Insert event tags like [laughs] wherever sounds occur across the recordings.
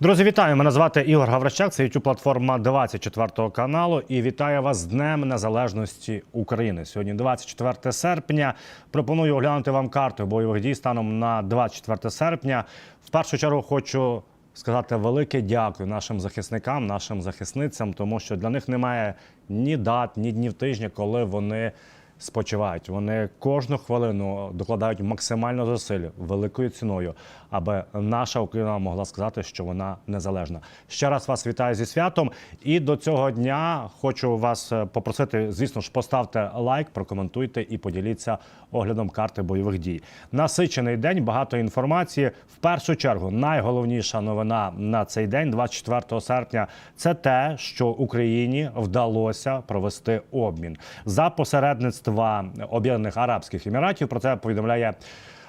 Друзі, вітаю! Мене звати Ігор Гаврищак. Це youtube платформа 24 каналу. І вітаю вас з Днем Незалежності України. Сьогодні 24 серпня. Пропоную оглянути вам карту бойових дій станом на 24 серпня. В першу чергу хочу сказати велике дякую нашим захисникам, нашим захисницям, тому що для них немає ні дат, ні днів тижня, коли вони спочивають. Вони кожну хвилину докладають максимально зусиль великою ціною, аби наша Україна могла сказати, що вона незалежна. Ще раз вас вітаю зі святом. І до цього дня хочу вас е, попросити, звісно ж, поставте лайк, прокоментуйте і поділіться оглядом карти бойових дій. Насичений день, багато інформації. В першу чергу, найголовніша новина на цей день, 24 серпня, це те, що Україні вдалося провести обмін за посередництва Об'єднаних Арабських Еміратів. Про це повідомляє.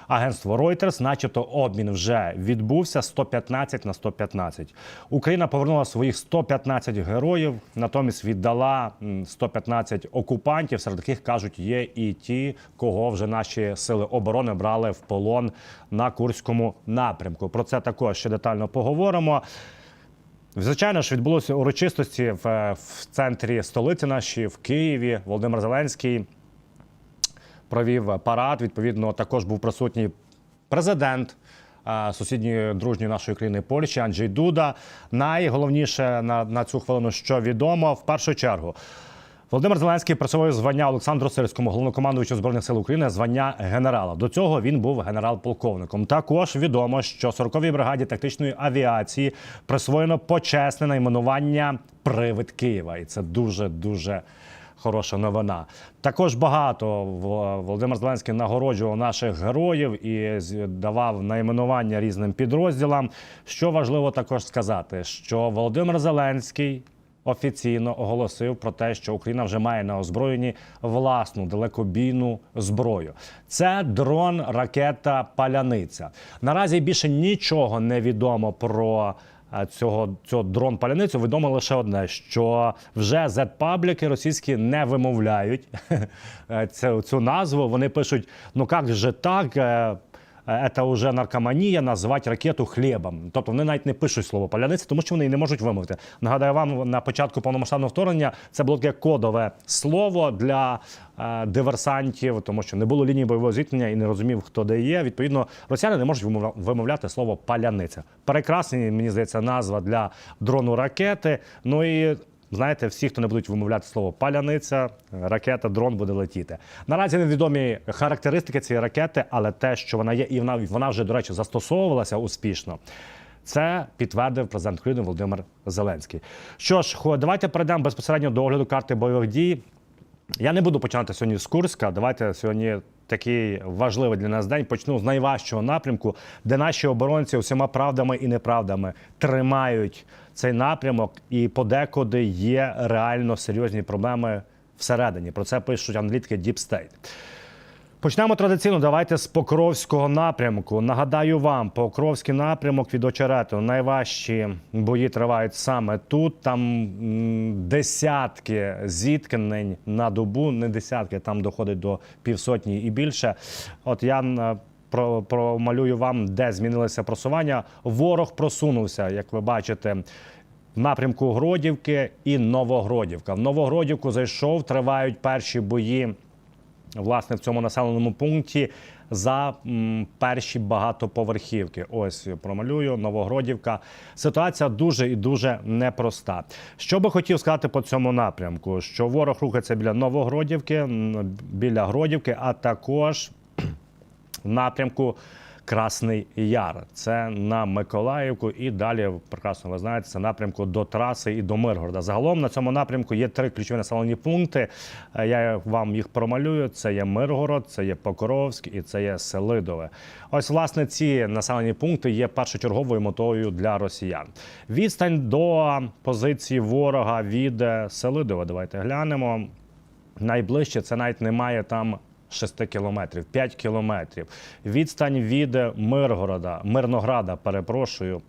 Агентство Reuters, начебто, обмін вже відбувся 115 на 115. Україна повернула своїх 115 героїв, натомість віддала 115 окупантів, серед яких кажуть, є і ті, кого вже наші сили оборони брали в полон на Курському напрямку. Про це також ще детально поговоримо. Звичайно ж, відбулося урочистості в, в центрі столиці нашої в Києві. Володимир Зеленський провів парад. Відповідно, також був присутній президент е, сусідньої дружньої нашої країни Польщі Анджей Дуда. Найголовніше на, на цю хвилину, що відомо, в першу чергу. Володимир Зеленський присвоїв звання Олександру Сирському, головнокомандуючу збройних сил України, звання генерала. До цього він був генерал-полковником. Також відомо, що 40-й бригаді тактичної авіації присвоєно почесне найменування Привид Києва, і це дуже дуже хороша новина. Також багато Володимир Зеленський нагороджував наших героїв і давав найменування різним підрозділам. Що важливо також сказати, що Володимир Зеленський офіційно оголосив про те, що Україна вже має на озброєнні власну далекобійну зброю. Це дрон, ракета, паляниця. Наразі більше нічого не відомо про. Е, Цього цього дрон паляницю відомо лише одне: що вже Z-пабліки російські не вимовляють [laughs] е, цю, цю назву. Вони пишуть: ну як же так? Це вже наркоманія назвати ракету хлібом. Тобто вони навіть не пишуть слово паляниця, тому що вони її не можуть вимовити. Нагадаю вам на початку повномасштабного вторгнення це було таке кодове слово для е, диверсантів, тому що не було лінії бойового зіткнення і не розумів, хто де є. Відповідно, росіяни не можуть вимовля- вимовляти слово паляниця. Прекрасна, мені здається, назва для дрону ракети. Ну і Знаєте, всі, хто не будуть вимовляти слово паляниця, ракета, дрон буде летіти. Наразі невідомі характеристики цієї ракети, але те, що вона є, і вона, вона вже, до речі, застосовувалася успішно. Це підтвердив президент України Володимир Зеленський. Що ж, давайте перейдемо безпосередньо до огляду карти бойових дій. Я не буду починати сьогодні з Курська. Давайте сьогодні такий важливий для нас день. Почну з найважчого напрямку, де наші оборонці усіма правдами і неправдами тримають цей напрямок, і подекуди є реально серйозні проблеми всередині. Про це пишуть аналітики Deep State. Почнемо традиційно. Давайте з Покровського напрямку. Нагадаю вам, Покровський напрямок від очерету. Найважчі бої тривають саме тут. Там десятки зіткнень на добу, не десятки, там доходить до півсотні і більше. От я про, промалюю вам, де змінилося просування. Ворог просунувся, як ви бачите. В напрямку Гродівки і Новогродівка. В Новогродівку зайшов, тривають перші бої власне в цьому населеному пункті за перші багатоповерхівки. Ось промалюю Новогродівка. Ситуація дуже і дуже непроста. Що би хотів сказати по цьому напрямку? Що ворог рухається біля Новогродівки, біля Гродівки, а також в напрямку Красний Яр. Це на Миколаївку і далі прекрасно ви знаєте, це напрямку до траси і до Миргорода. Загалом на цьому напрямку є три ключові населені пункти. Е, Я вам їх промалюю. Це є Миргород, це є Покровськ і це є Селидове. Ось власне ці населені пункти є першочерговою метою для росіян. Відстань до позиції ворога від е, Селидова. Давайте глянемо. Найближче це навіть немає там 6 кілометрів, 5 кілометрів. Відстань від Миргорода, Мирнограда, перепрошую.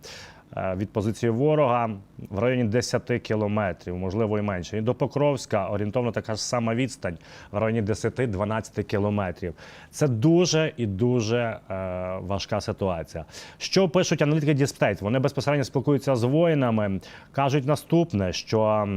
Е, від позиції ворога в районі 10 кілометрів, можливо, і менше. І до Покровська орієнтовно така ж сама відстань в районі 10-12 кілометрів. Це дуже і дуже е, важка ситуація. Що пишуть аналітики Діспейт? Вони безпосередньо спілкуються з воїнами. кажуть наступне: що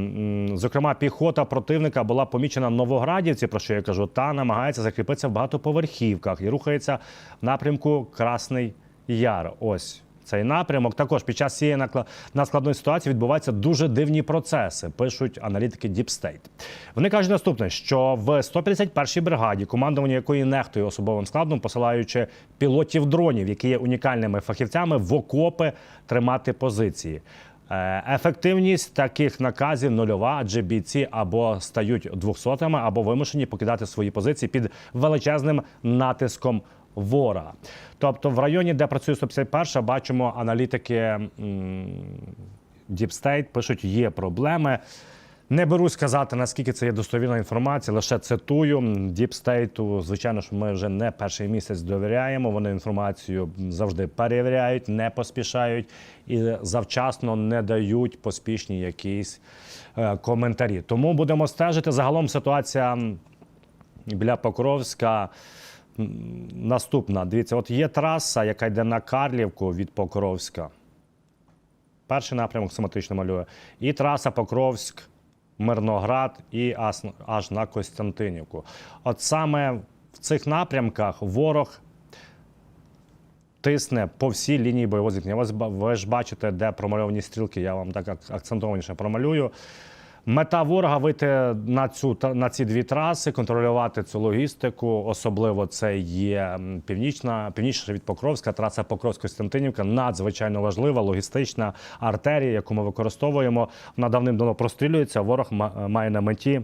зокрема піхота противника була помічена в Новоградівці, про що я кажу, та намагається закріпитися в багатоповерхівках і рухається в напрямку Красний Яр. Ось. Цей напрямок також під час цієї надскладної ситуації відбуваються дуже дивні процеси, пишуть аналітики Deep State. Вони кажуть наступне, що в 151-й бригаді, командування якої нехтує особовим складом, посилаючи пілотів дронів, які є унікальними фахівцями, в окопи тримати позиції. Е, Ефективність таких наказів нульова, адже бійці або стають двохсотими, або вимушені покидати свої позиції під величезним натиском ворога. Тобто, в районі, де працює 151, бачимо аналітики State пишуть, є проблеми. Не берусь сказати, наскільки це є достовірна інформація, лише цитую. State, звичайно ж, ми вже не перший місяць довіряємо. Вони інформацію завжди перевіряють, не поспішають і завчасно не дають поспішні якісь е, коментарі. Тому будемо стежити. Загалом ситуація біля Покровська. Наступна. Дивіться, от є траса, яка йде на Карлівку від Покровська. Перший напрямок схематично малює. І траса Покровськ, Мирноград і аж на Костянтинівку. От саме в цих напрямках ворог тисне по всій лінії бойового зіткнення. Ви ж бачите, де промальовані стрілки. Я вам так акцентованіше промалюю. Мета ворога вийти на цю на ці дві траси, контролювати цю логістику. Особливо це є північна, північніше від Покровська, траса Покровськ-Костянтинівка. Надзвичайно важлива логістична артерія, яку ми використовуємо. Вона давним-давно прострілюється. Ворог має на меті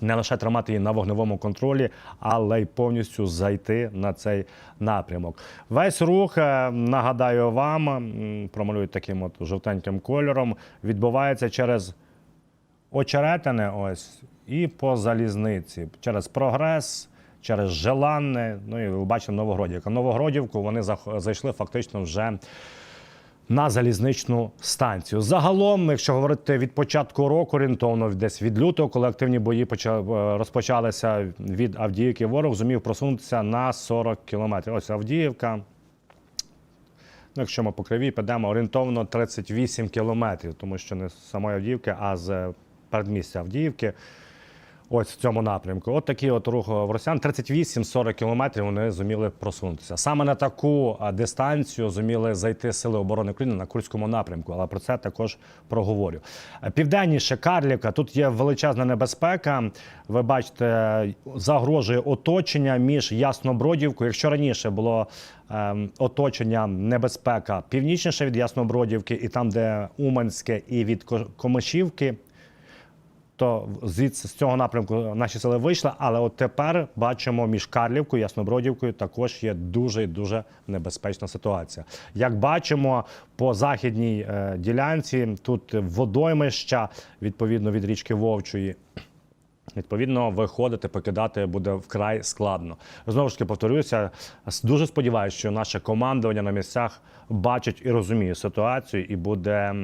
не лише тримати її на вогневому контролі, але й повністю зайти на цей напрямок. Весь рух, е, нагадаю вам, промалюють таким от жовтеньким кольором, відбувається через очеретине ось і по залізниці, через прогрес. Через Желанне, ну і ви бачите Новогродівка. Новогродівку вони зайшли фактично вже на залізничну станцію. Загалом, якщо говорити від початку року, орієнтовно десь від лютого, коли активні бої е, розпочалися від Авдіївки, ворог зумів просунутися на 40 кілометрів. Ось Авдіївка. Ну, якщо ми по криві підемо орієнтовно 38 кілометрів, тому що не з самої Авдіївки, а з передмістя Авдіївки. Ось в цьому напрямку. От такий от рух в росіян 38-40 кілометрів вони зуміли просунутися. Саме на таку дистанцію зуміли зайти сили оборони України на Курському напрямку, але про це також проговорю. Е, Південніше Карлівка, тут є величезна небезпека. Ви бачите, загрожує оточення між Яснобродівкою. Якщо раніше було ем, оточення небезпека північніше від Яснобродівки, і там, де Уманське, і від Ко- Комишівки то звідси з цього напрямку наші сили вийшли. Але от тепер бачимо між Карлівкою і Яснобродівкою також є дуже і дуже небезпечна ситуація. Як бачимо, по західній е, ділянці тут водоймища відповідно від річки Вовчої. Відповідно, виходити, покидати буде вкрай складно. Знову ж таки повторюся, дуже сподіваюся, що наше командування на місцях бачить і розуміє ситуацію і буде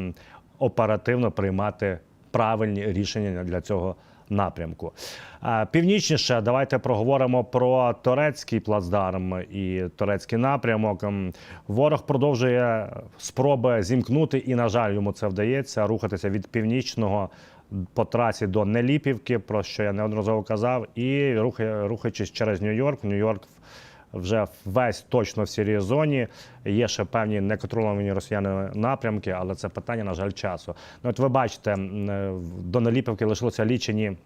оперативно приймати правильні рішення для цього напрямку. Північніше, давайте проговоримо про турецький плацдарм і турецький напрямок. Ворог продовжує спроби зімкнути, і, на жаль, йому це вдається рухатися від північного по трасі до Неліпівки, про що я неодноразово казав, і рухаючись через Нью-Йорк. Нью-Йорк вже весь точно в сірій зоні. Є ще певні неконтрольовані росіяни напрямки, але це питання, на жаль, часу. Ну, от ви бачите, е, до Неліпівки лишилося лічені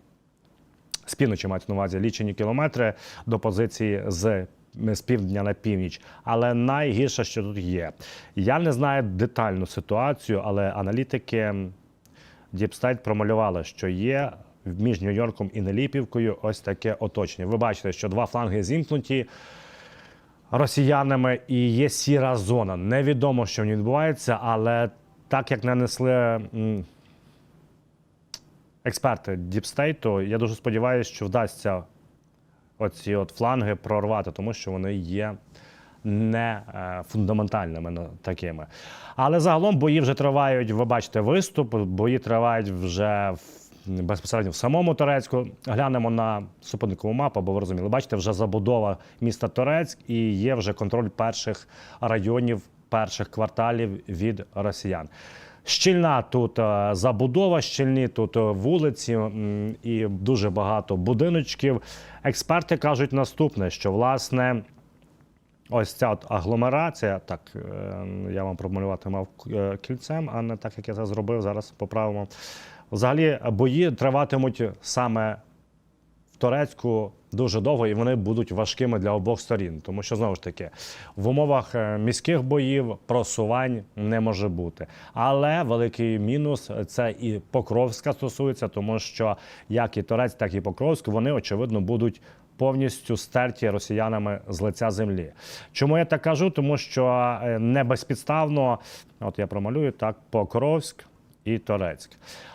з півночі мають на увазі лічені кілометри до позиції з. З півдня на північ, але найгірше, що тут є. Я не знаю детальну ситуацію, але аналітики Діпстайт промалювали, що є між Нью-Йорком і Неліпівкою ось таке оточення. Ви бачите, що два фланги зімкнуті росіянами і є сіра зона. Невідомо, що в ній відбувається, але так як нанесли експерти Діпстейту, я дуже сподіваюся, що вдасться оці от фланги прорвати, тому що вони є не е, фундаментальними ну, такими. Але загалом бої вже тривають. Ви бачите виступ, бої тривають вже в безпосередньо в самому Торецьку. Глянемо на супутникову мапу, бо ви розуміли, бачите, вже забудова міста Торецьк і є вже контроль перших районів, перших кварталів від росіян. Щільна тут е, забудова, щільні тут е, вулиці і дуже багато будиночків. Експерти кажуть наступне: що власне ось ця от агломерація, так е, я вам промалювати мав кільцем, а не так, як я це зробив. Зараз поправимо. Взагалі, бої триватимуть саме в Турецьку дуже довго, і вони будуть важкими для обох сторін. Тому що знову ж таки в умовах е, міських боїв просувань не може бути. Але великий мінус це і Покровська стосується, тому що як і Торець, так і Покровськ, вони очевидно будуть. Повністю стерті росіянами з лиця землі. Чому я так кажу? Тому що е, не безпідставно, от я промалюю так, Покровськ і Торецьк.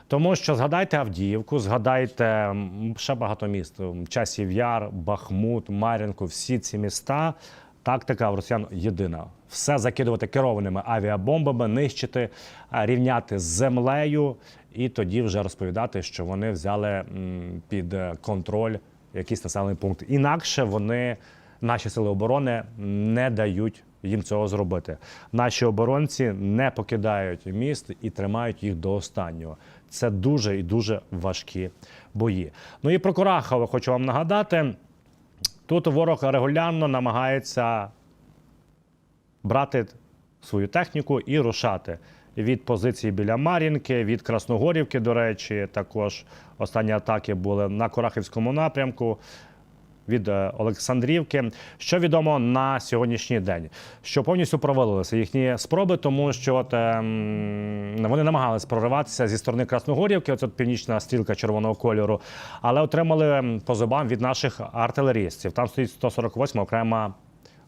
Тому що згадайте Авдіївку, згадайте ще багато міст: м, Часів Яр, Бахмут, Мар'їнку, всі ці міста. Тактика в росіян єдина: все закидувати керованими авіабомбами, нищити, рівняти з землею, і тоді вже розповідати, що вони взяли під е, контроль якийсь населений пункт. Інакше вони, наші сили оборони, не дають їм цього зробити. Наші оборонці не покидають міст і тримають їх до останнього. Це дуже і дуже важкі бої. Ну і про Курахове хочу вам нагадати. Тут ворог регулярно намагається брати свою техніку і рушати від позиції біля Мар'їнки, від Красногорівки, до речі, також останні атаки були на Курахівському напрямку. Від е, Олександрівки, що відомо на сьогоднішній день, що повністю провалилися їхні спроби, тому що от, ем, вони намагалися прориватися зі сторони Красногорівки, оце північна стрілка червоного кольору, але отримали ем, по зубам від наших артилерістів. Там стоїть 148 окрема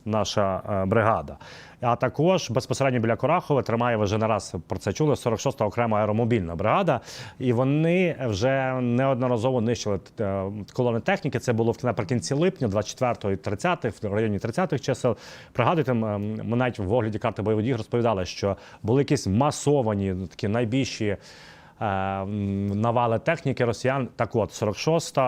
наша е, бригада. А також безпосередньо біля Корахова тримає, вже не раз про це чули, 46-та окрема аеромобільна бригада. І вони вже неодноразово нищили е, колони техніки. Це було наприкінці липня, 24-го і 30-х, в районі 30-х чисел. Пригадуєте, м, ми навіть в огляді карти бойових дій розповідали, що були якісь масовані такі найбільші е, навали техніки росіян. Так от, 46-та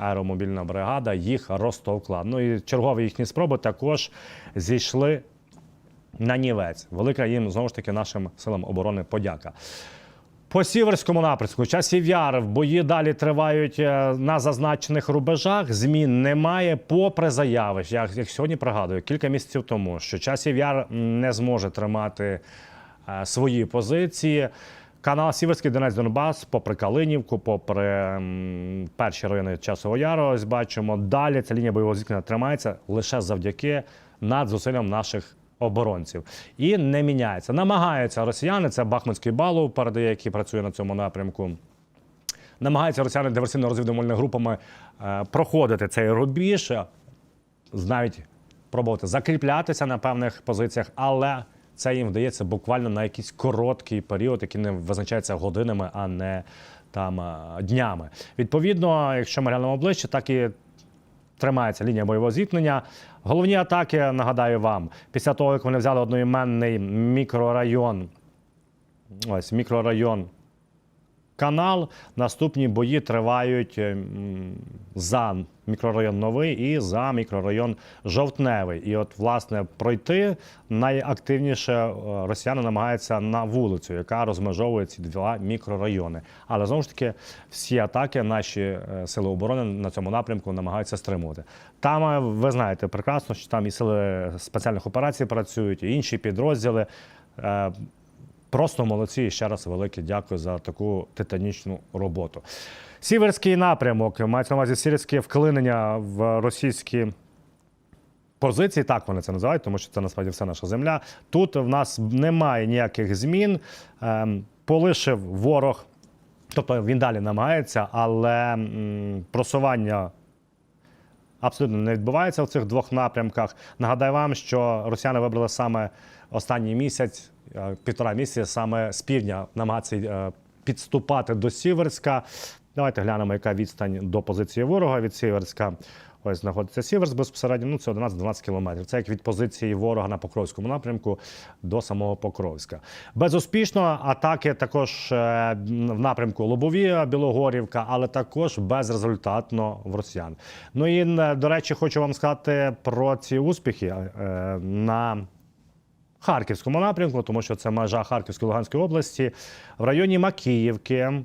аеромобільна бригада їх розтовкла. Ну і чергові їхні спроби також зійшли на нівець. Велика їм знову ж таки нашим силам оборони подяка. По сіверському напрямку часів яр бої далі тривають е, на зазначених рубежах. Змін немає, попри заяви. Я як сьогодні пригадую кілька місяців тому, що часів яр не зможе тримати е, свої позиції. Канал Сіверський Донець Донбас, попри Калинівку, попри перші райони Часового Яру, ось бачимо. Далі ця лінія бойового зіткнення тримається лише завдяки надзусиллям наших оборонців. І не міняється. Намагаються росіяни, це Бахмутський балов передає, який працює на цьому напрямку. Намагаються росіяни диверсійно-розвідувальними групами е, проходити цей рубіж, навіть пробувати закріплятися на певних позиціях, але це їм вдається буквально на якийсь короткий період, який не визначається годинами, а не там е, днями. Відповідно, якщо ми глянемо ближче, так і тримається лінія бойового зіткнення. Головні атаки, нагадаю вам, після того, як вони взяли одноіменний мікрорайон, ось мікрорайон канал. Наступні бої тривають е, за мікрорайон Новий і за мікрорайон Жовтневий. І от, власне, пройти найактивніше е, росіяни намагаються на вулицю, яка розмежовує ці два мікрорайони. Але знову ж таки, всі атаки наші е, сили оборони на цьому напрямку намагаються стримувати. Там ви знаєте прекрасно, що там і сили спеціальних операцій працюють, і інші підрозділи. Просто молодці. І ще раз велике дякую за таку титанічну роботу. Сіверський напрямок мається на увазі сіверське вклинення в російські позиції. Так вони це називають, тому що це насправді вся наша земля. Тут в нас немає ніяких змін. Ем, Полишив ворог, тобто він далі намагається, але просування абсолютно не відбувається в цих двох напрямках. Нагадаю вам, що росіяни вибрали саме останній місяць, е, півтора місяця, саме з півдня намагатися е, підступати до Сіверська. Давайте глянемо, яка відстань до позиції ворога від Сіверська. Ось знаходиться Сіверс безпосередньо. Ну це 11-12 кілометрів. Це як від позиції ворога на Покровському напрямку до самого Покровська. Безуспішно атаки також е, в напрямку Лобові Білогорівка, але також безрезультатно в росіян. Ну і до речі, хочу вам сказати про ці успіхи е, на. Харківському напрямку, тому що це межа Харківської Луганської області, в районі Макіївки.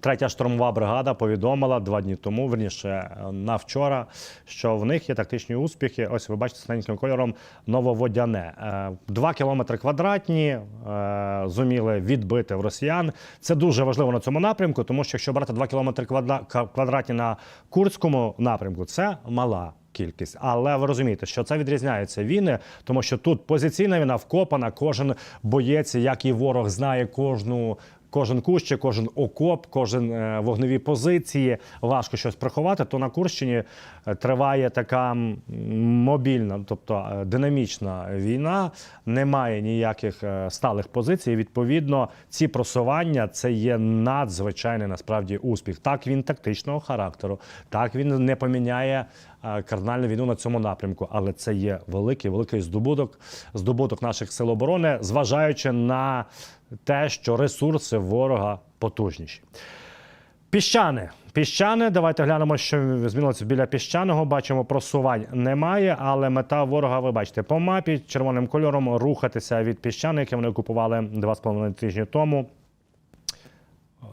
Третя штурмова бригада повідомила два дні тому, верніше на вчора, що в них є тактичні успіхи. Ось ви бачите синеньким кольором нововодяне. Е, Два кілометри квадратні е, зуміли відбити в росіян. Це дуже важливо на цьому напрямку, тому що якщо брати два кілометри квадратні на Курському напрямку, це мала. Кількість, але ви розумієте, що це відрізняється війни, тому що тут позиційна війна вкопана. Кожен боєць, як і ворог, знає кожну. Кожен кущик, кожен окоп, кожен е, вогневі позиції важко щось приховати. То на Курщині е, триває така мобільна, тобто е, динамічна війна. Немає ніяких сталих позицій. Відповідно, ці просування це є надзвичайний насправді успіх. Так він тактичного характеру, так він не поміняє кардинальну війну на цьому напрямку, але це є великий великий здобуток, здобуток наших сил оборони, зважаючи на те, що ресурси ворога потужніші. Піщани. Піщани, давайте глянемо, що змінилося біля піщаного. Бачимо, просувань немає, але мета ворога, ви бачите, по мапі червоним кольором рухатися від піщани, яке вони окупували 2,5 тижні тому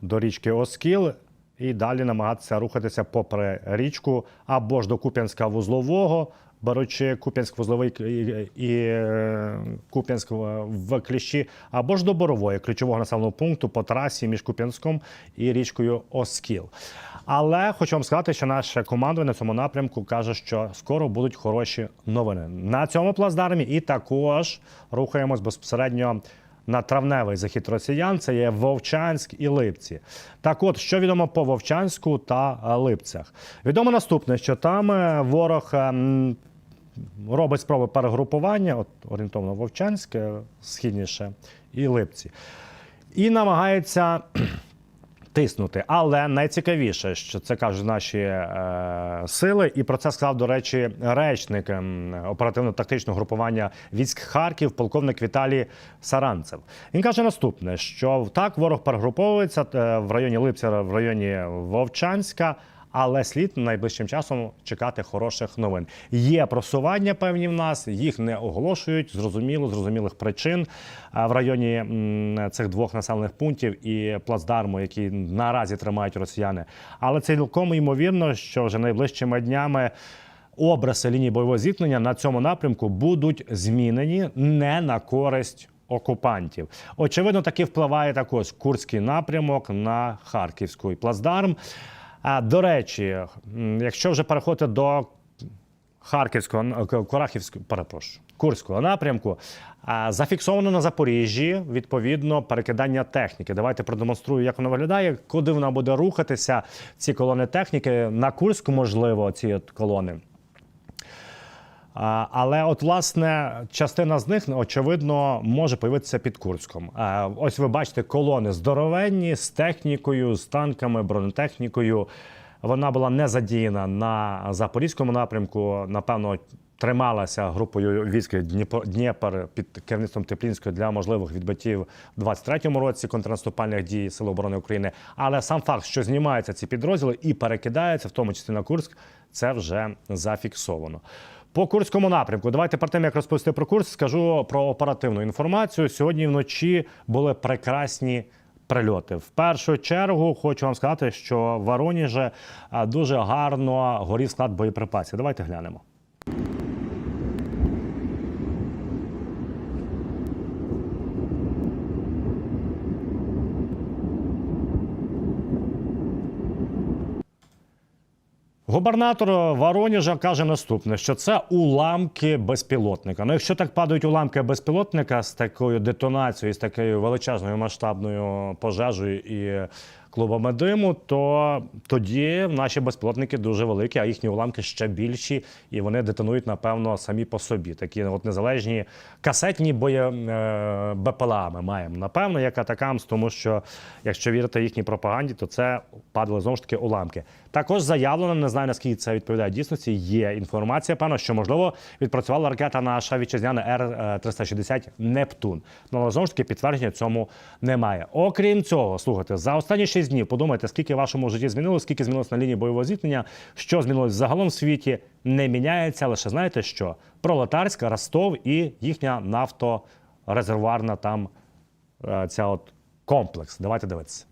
до річки Оскіл. І далі намагатися рухатися попри річку або ж до Куп'янська вузлового, беручи Куп'янськ вузловий і, е, Куп'янськ в- кліщі, або ж до Борової, ключового населеного пункту по трасі між Куп'янськом і річкою Оскіл. Але хочу вам сказати, що наше командування на цьому напрямку каже, що скоро будуть хороші новини на цьому плацдармі, і також рухаємось безпосередньо на травневий захід росіян. Це є Вовчанськ і Липці. Так, от що відомо по Вовчанську та Липцях. Відомо наступне, що там е, ворог. Робить спроби перегрупування, от орієнтовно Вовчанське, східніше, і Липці. І намагається [clears throat] тиснути. Але найцікавіше, що це кажуть наші е, сили, і про це сказав, до речі, речник ем, оперативно-тактичного групування військ Харків, полковник Віталій Саранцев. Він каже наступне: що так ворог перегруповується е, в районі Липця, в районі Вовчанська. Але слід найближчим часом чекати хороших новин. Є просування певні в нас, їх не оголошують. Зрозуміло, зрозумілих причин в районі цих двох населених пунктів і плацдарму, які наразі тримають росіяни. Але цілком ймовірно, що вже найближчими днями. Образи лінії бойового зіткнення на цьому напрямку будуть змінені не на користь окупантів. Очевидно, таки впливає також Курський напрямок на Харківський плацдарм. А до речі, якщо вже переходити до Харківського Корахівського, перепрошую, Курського напрямку. Зафіксовано на Запоріжжі відповідно перекидання техніки. Давайте продемонструю, як воно виглядає, куди вона буде рухатися. Ці колони техніки на Курську, можливо, ці колони. Але от власне частина з них очевидно може появитися під Курськом. Ось ви бачите колони здоровенні з технікою, з танками, бронетехнікою. Вона була не задіяна на запорізькому напрямку. Напевно, трималася групою військ Дніпр під керівництвом Теплінської для можливих відбиттів у 23-му році контрнаступальних дій Сил оборони України. Але сам факт, що знімаються ці підрозділи і перекидаються, в тому числі на Курськ, це вже зафіксовано. По Курському напрямку, давайте перед тим, як розповісти про курс, скажу про оперативну інформацію. Сьогодні вночі були прекрасні прильоти. В першу чергу хочу вам сказати, що в Вороніже дуже гарно горів склад боєприпасів. Давайте глянемо. Губернатор Воронежа каже наступне: що це уламки безпілотника. Ну, якщо так падають уламки безпілотника з такою детонацією, з такою величезною масштабною пожежею і клубами диму, то тоді наші безпілотники дуже великі, а їхні уламки ще більші, і вони детонують, напевно, самі по собі. Такі от незалежні касетні боє е, БПЛА ми маємо. Напевно, як атакамс, тому що якщо вірити їхній пропаганді, то це падали знову ж таки уламки. Також заявлено, не знаю наскільки це відповідає дійсності. Є інформація, певно, що можливо відпрацювала ракета наша вітчизняна Р 360 Нептун. Ну, але знову ж таки підтвердження цьому немає. Окрім цього, слухайте, за останні 6 днів подумайте, скільки в вашому житті змінилось, скільки змінилось на лінії бойового зіткнення, що змінилось загалом в світі, не міняється. Лише знаєте що? Пролетарська, Ростов і їхня нафторезервуарна там е, ця от комплекс. Давайте дивитися.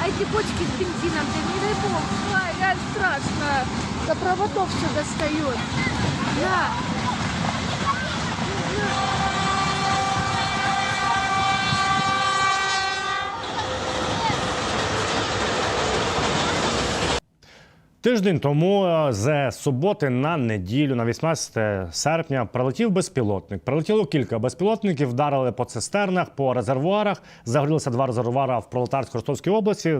А эти бочки с бензином, да не дай бог, реально страшно. До проводов все достает. Да. Тиждень тому е, з суботи на неділю, на 18 серпня, прилетів безпілотник. Прилетіло кілька безпілотників, вдарили по цистернах, по резервуарах. Загорілися два резервуара в Пролетарсько-Ростовській області.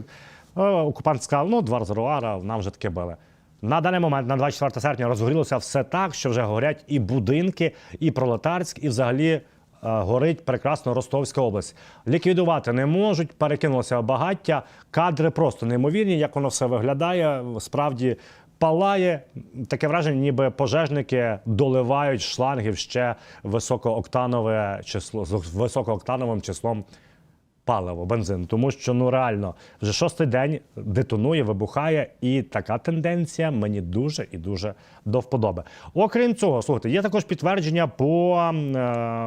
Е, Окупант сказав, ну, два резервуара, нам вже таке били. На даний момент, на 24 серпня, розгорілося все так, що вже горять і будинки, і Пролетарськ, і взагалі горить прекрасно Ростовська область. Ліквідувати не можуть, перекинулося багаття. Кадри просто неймовірні, як воно все виглядає. Справді палає. Таке враження, ніби пожежники доливають шлангів ще високооктанове число з високооктановим числом паливо, бензин, тому що ну реально вже шостий день детонує, вибухає, і така тенденція мені дуже і дуже до вподоби. Окрім цього, слухайте, є також підтвердження по е,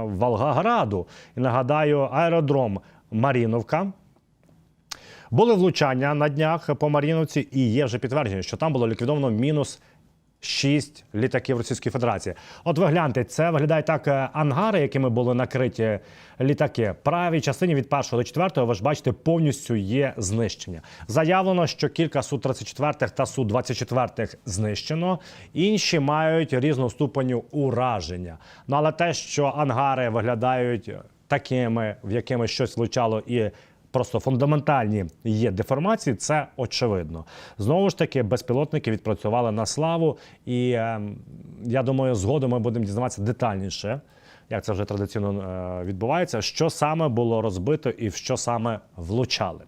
Волгограду. І нагадаю, аеродром Маріновка. Були влучання на днях по Маріновці, і є вже підтвердження, що там було ліквідовано мінус. Шість літаків Російської Федерації. От ви гляньте, це виглядає так е, ангари, якими були накриті літаки. Правій частині від 1 до 4 ви ж бачите, повністю є знищення. Заявлено, що кілька Су-34 та Су-24 знищено. Інші мають різну ступеню ураження. Ну але те, що ангари виглядають такими, в якими щось влучало і просто фундаментальні є деформації, це очевидно. Знову ж таки, безпілотники відпрацювали на славу, і е, я думаю, згодом ми будемо дізнаватися детальніше. Як це вже традиційно е, відбувається, що саме було розбито і в що саме влучали.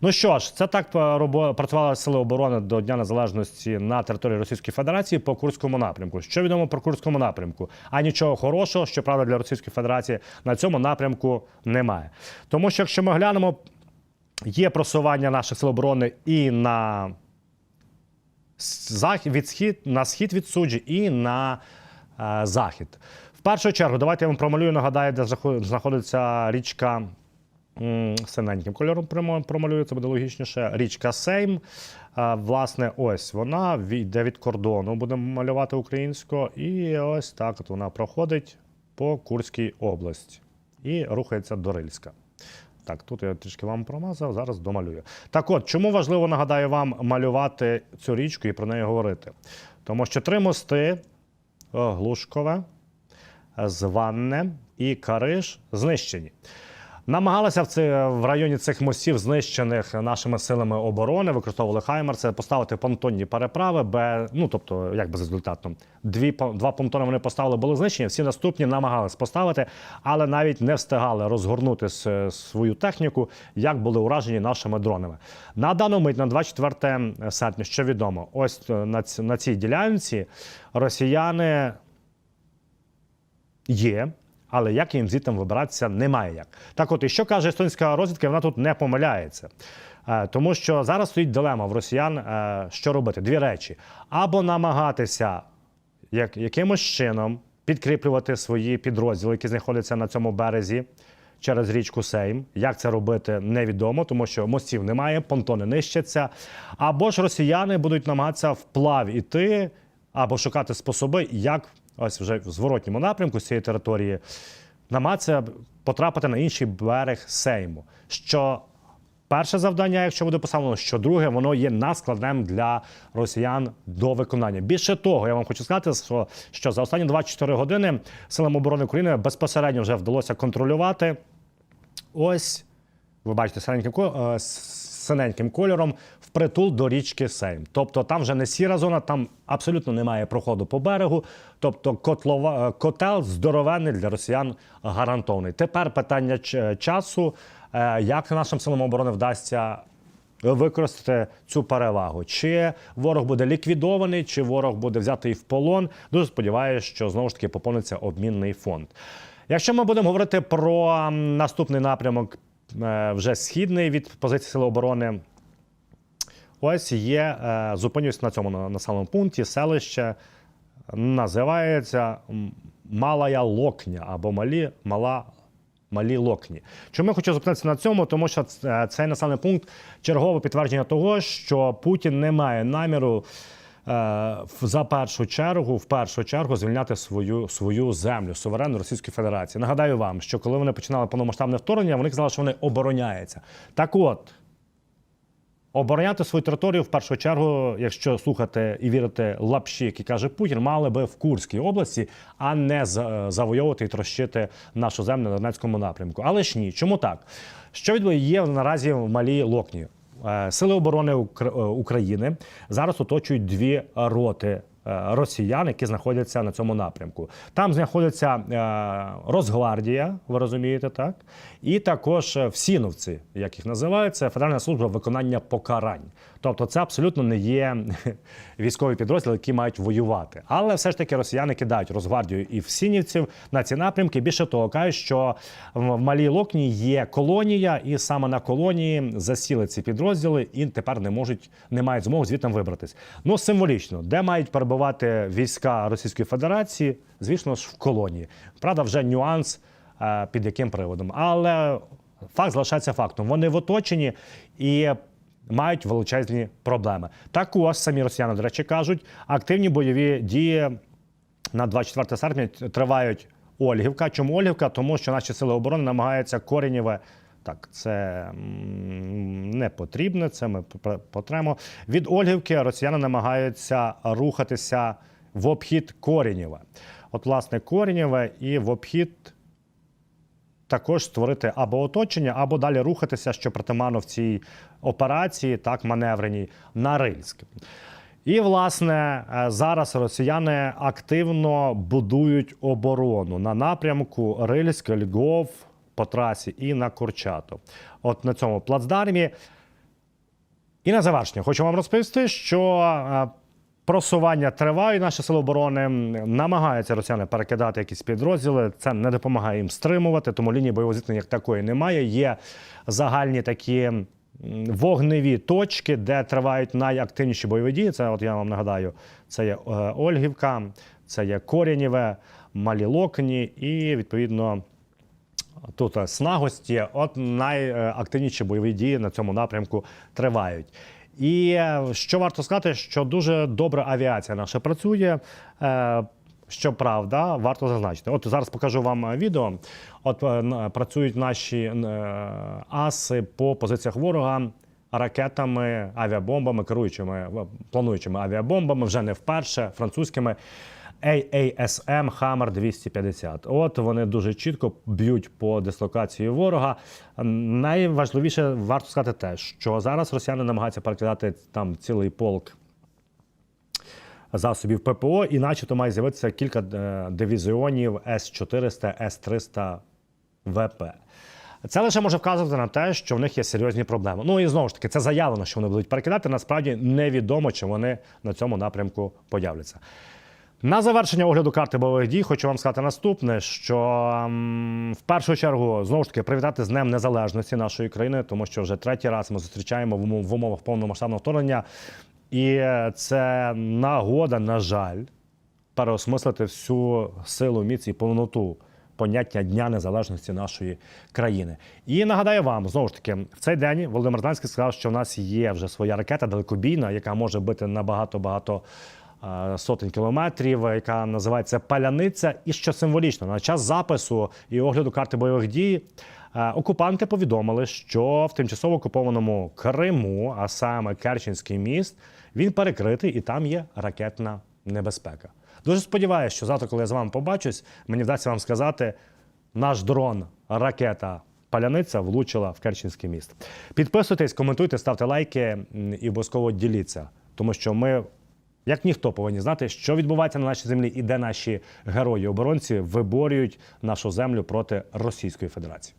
Ну що ж, це так е, працювали сили оборони до Дня Незалежності на території Російської Федерації по Курському напрямку. Що відомо про Курському напрямку? А нічого хорошого, щоправда, для Російської Федерації на цьому напрямку немає. Тому що, якщо ми глянемо, є просування наших сил оборони і на від схід на схід від суджі і на е, захід. В першу чергу, давайте я вам промалюю. Нагадаю, де знаходиться річка синеньким кольором промалюю, це буде логічніше. Річка Сейм. Е, власне, ось вона йде від кордону. Будемо малювати українсько. І ось так от вона проходить по Курській області і рухається до Рильська. Так, тут я трішки вам промазав, зараз домалюю. Так от, чому важливо, нагадаю вам, малювати цю річку і про неї говорити? Тому що три мости о, Глушкове, Званне і Кариш знищені. Намагалися в, це, в районі цих мостів, знищених нашими силами оборони, використовували Хаймерси, поставити понтонні переправи, без, ну тобто як безрезультатно. Дві два понтони вони поставили, були знищені. Всі наступні намагались поставити, але навіть не встигали розгорнути свою техніку, як були уражені нашими дронами. На дану мить, на 24 серпня, що відомо, ось е, на цій ділянці росіяни є. Але як їм звідти вибиратися, немає як. Так от, і що каже естонська розвідка, вона тут не помиляється. Е, Тому що зараз стоїть дилема в росіян, е, що робити. Дві речі: або намагатися як, якимось чином підкріплювати свої підрозділи, які знаходяться на цьому березі через річку Сейм. Як це робити, невідомо, тому що мостів немає, понтони нищаться. Або ж росіяни будуть намагатися вплав іти або шукати способи, як ось вже в зворотньому напрямку з цієї території намагатися потрапити на інший берег Сейму. Що перше завдання, якщо буде поставлено, що друге, воно є наскладним для росіян до виконання. Більше того, я вам хочу сказати, що, що за останні 24 години силам оборони України безпосередньо вже вдалося контролювати. Ось ви бачите синеньким ко- е, с- синеньким кольором впритул до річки Сейм. Тобто там вже не сіра зона, там абсолютно немає проходу по берегу. Тобто котлова, е, котел здоровенний для росіян гарантований. Тепер питання часу, е, як нашим силам оборони вдасться використати цю перевагу. Чи ворог буде ліквідований, чи ворог буде взятий в полон. Дуже сподіваюся, що знову ж таки поповниться обмінний фонд. Якщо ми будемо говорити про наступний напрямок, е, вже східний від позиції Сили оборони. Ось є, е, зупинюсь на цьому на- населеному пункті, селище називається Малая Локня або Малі, Мала Малі Локні. Чому я хочу зупинитися на цьому? Тому що цей населений пункт чергове підтвердження того, що Путін не має наміру. Е, За першу чергу, в першу чергу, звільняти свою свою землю, суверенну Російської Федерації. Нагадаю вам, що коли вони починали повномасштабне вторгнення, вони казали, що вони обороняються. Так от, Обороняти свою територію в першу чергу, якщо слухати і вірити лапші, які каже Путін, мали би в Курській області, а не за- завойовувати і трощити нашу землю на Донецькому напрямку. Але ж ні, чому так? Що відбує є наразі в малій Локні? Е, Сили оборони е, України зараз оточують дві роти. е, Росіян, які знаходяться на цьому напрямку, там знаходиться е, Росгвардія, ви розумієте, так і також всіновці, як їх називають, це Федеральна служба виконання покарань. Тобто, це абсолютно не є [laughs] військові підрозділи, які мають воювати. Але все ж таки росіяни кидають Росгвардію і всінівців на ці напрямки. Більше того, кажуть, що в Малій Локні є колонія, і саме на колонії засіли ці підрозділи і тепер не можуть, не мають змоги звідти вибратись. Ну символічно, де мають перебувати війська Російської Федерації, звісно ж, в колонії. Правда, вже нюанс е, під яким приводом. Але факт залишається фактом. Вони в оточенні і мають величезні проблеми. Також самі росіяни, до речі, кажуть, активні бойові дії на 24 серпня тривають Ольгівка. Чому Ольгівка? Тому що наші сили оборони намагаються коренєве. Так, це не потрібно, це ми потремо. Від Ольгівки росіяни намагаються рухатися в обхід Коренєва. От, власне, Коренєве і в обхід також створити або оточення, або далі рухатися, що притаманно в цій операції, так маневреній, на Рильськ. І, власне, е, зараз росіяни активно будують оборону на напрямку Рильськ, Львов по трасі і на Курчатов. От на цьому плацдармі. І на завершення хочу вам розповісти, що е, просування триває. Наші сили оборони намагаються росіяни перекидати якісь підрозділи. Це не допомагає їм стримувати, тому лінії бойового зіткнення як такої немає. Є загальні такі вогневі точки, де тривають найактивніші бойові дії. Це, от я вам нагадаю, це є е, Ольгівка, це є Корінєве, Малі Локні і відповідно. Тут е, снагості, от найактивніші бойові дії на цьому напрямку тривають. І е, що варто сказати, що дуже добра авіація наша працює. Щоправда, варто зазначити. От зараз покажу вам е, відео. От е, працюють наші е, аси по позиціях ворога ракетами, авіабомбами, керуючими плануючими авіабомбами, вже не вперше, французькими. AASM Hammer 250. От вони дуже чітко б'ють по дислокації ворога. Найважливіше варто сказати те, що зараз росіяни намагаються перекидати там цілий полк засобів ППО, і начебто має з'явитися кілька е, дивізіонів С-400, С-300 ВП. Це лише може вказувати на те, що в них є серйозні проблеми. Ну і знову ж таки, це заявлено, що вони будуть перекидати. Насправді невідомо, чи вони на цьому напрямку появляться. На завершення огляду карти бойових дій хочу вам сказати наступне: що в першу чергу знову ж таки привітати з Днем Незалежності нашої країни, тому що вже третій раз ми зустрічаємо в умов- в умовах повномасштабного вторгнення. І це нагода, на жаль, переосмислити всю силу, міць і повноту поняття Дня Незалежності нашої країни. І нагадаю вам, знову ж таки, в цей день Володимир Зеленський сказав, що в нас є вже своя ракета далекобійна, яка може бити на багато-багато е, сотень кілометрів, яка називається Паляниця. І що символічно, на час запису і огляду карти бойових дій. е, Окупанти повідомили, що в тимчасово окупованому Криму, а саме Керченський міст, він перекритий і там є ракетна небезпека. Дуже сподіваюся, що завтра, коли я з вами побачусь, мені вдасться вам сказати, наш дрон, ракета паляниця влучила в Керченський міст. Підписуйтесь, коментуйте, ставте лайки і обов'язково діліться, тому що ми. Як ніхто повинні знати, що відбувається на нашій землі і де наші герої-оборонці виборюють нашу землю проти Російської Федерації.